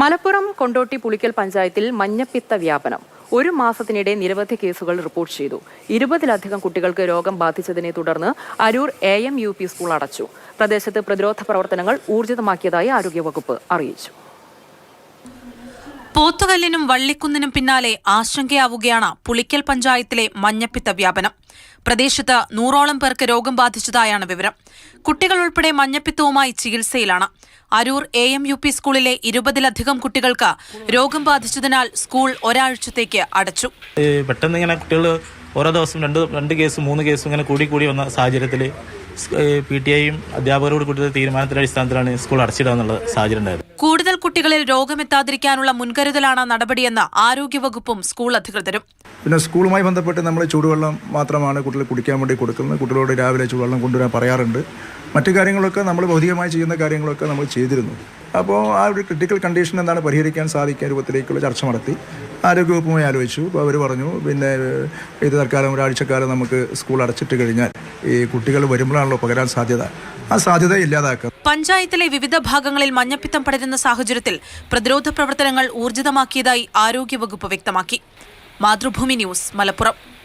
മലപ്പുറം കൊണ്ടോട്ടി പുളിക്കൽ പഞ്ചായത്തിൽ മഞ്ഞപ്പിത്ത വ്യാപനം. ഒരു മാസത്തിനിടെ നിരവധി കേസുകൾ റിപ്പോർട്ട് ചെയ്തു. ഇരുപതിലധികം കുട്ടികൾക്ക് രോഗം ബാധിച്ചതിനെ തുടർന്ന് Arur A M U P school അടച്ചു. പ്രദേശത്ത് പ്രതിരോധ പ്രവർത്തനങ്ങൾ ഊർജിതമാക്കിയതായി ആരോഗ്യവകുപ്പ് അറിയിച്ചു. പോത്തുകല്ലിനും വള്ളിക്കുന്നിനും പിന്നാലെ ആശങ്കയാവുകയാണ് പുളിക്കൽ പഞ്ചായത്തിലെ മഞ്ഞപ്പിത്ത വ്യാപനം. പ്രദേശത്ത് നൂറോളം പേർക്ക് രോഗം ബാധിച്ചതായാണ് വിവരം. കുട്ടികൾ ഉൾപ്പെടെ മഞ്ഞപ്പിത്തവുമായി ചികിത്സയിലാണ്. Arur A M U P സ്കൂളിലെ ഇരുപതിലധികം കുട്ടികൾക്ക് രോഗം ബാധിച്ചതിനാൽ സ്കൂൾ ഒരാഴ്ചത്തേക്ക് അടച്ചു. പെട്ടെന്ന് ഇങ്ങനെ കുട്ടികൾ ഓരോ ദിവസം രണ്ട് രണ്ട് കേസും മൂന്ന് കേസും ഇങ്ങനെ കൂടി കൂടി വന്ന സാഹചര്യത്തിൽ പി ടി ഐയും അധ്യാപകരോട് കൂടി തീരുമാനത്തിന്റെ അടിസ്ഥാനത്തിലാണ് സ്കൂൾ അടച്ചിടുക എന്നുള്ള സാഹചര്യം ഉണ്ടായത്. കൂടുതൽ കുട്ടികളിൽ രോഗമെത്താതിരിക്കാനുള്ള മുൻകരുതലാണ് നടപടിയെന്ന് ആരോഗ്യവകുപ്പും സ്കൂൾ അധികൃതരും. പിന്നെ സ്കൂളുമായി ബന്ധപ്പെട്ട് നമ്മൾ ചൂടുവെള്ളം മാത്രമാണ് കുട്ടികൾ കുടിക്കാൻ വേണ്ടി കൊടുക്കുന്നത്. കുട്ടികളോട് രാവിലെ ചൂടുവെള്ളം കൊണ്ടുവരാൻ പറയാറുണ്ട്. മറ്റു കാര്യങ്ങളൊക്കെ നമ്മൾ ഭൗതികമായി ചെയ്യുന്ന കാര്യങ്ങളൊക്കെ നമ്മൾ ചെയ്തിരുന്നു. അപ്പോൾ ആ ഒരു ക്രിട്ടിക്കൽ കണ്ടീഷൻ എന്താണ് പരിഹരിക്കാൻ സാധിക്കുന്ന രൂപത്തിലേക്കുള്ള ചർച്ച നടത്തി. ആരോഗ്യവകുപ്പുമായി ആലോചിച്ചു. അപ്പോൾ അവർ പറഞ്ഞു പിന്നെ ഇത് തൽക്കാലം ഒരാഴ്ചക്കാലം നമുക്ക് സ്കൂൾ അടച്ചിട്ട് കഴിഞ്ഞാൽ ഈ കുട്ടികൾ വരുമ്പോഴാണല്ലോ പകരാൻ സാധ്യത. ആ സാധ്യത ഇല്ലാതാക്കുക. പഞ്ചായത്തിലെ വിവിധ ഭാഗങ്ങളിൽ മഞ്ഞപ്പിത്തം പടരുന്ന സാഹചര്യത്തിൽ പ്രതിരോധ പ്രവർത്തനങ്ങൾ ഊർജിതമാക്കിയതായി ആരോഗ്യവകുപ്പ് വ്യക്തമാക്കി. മാതൃഭൂമി ന്യൂസ് മലപ്പുറം.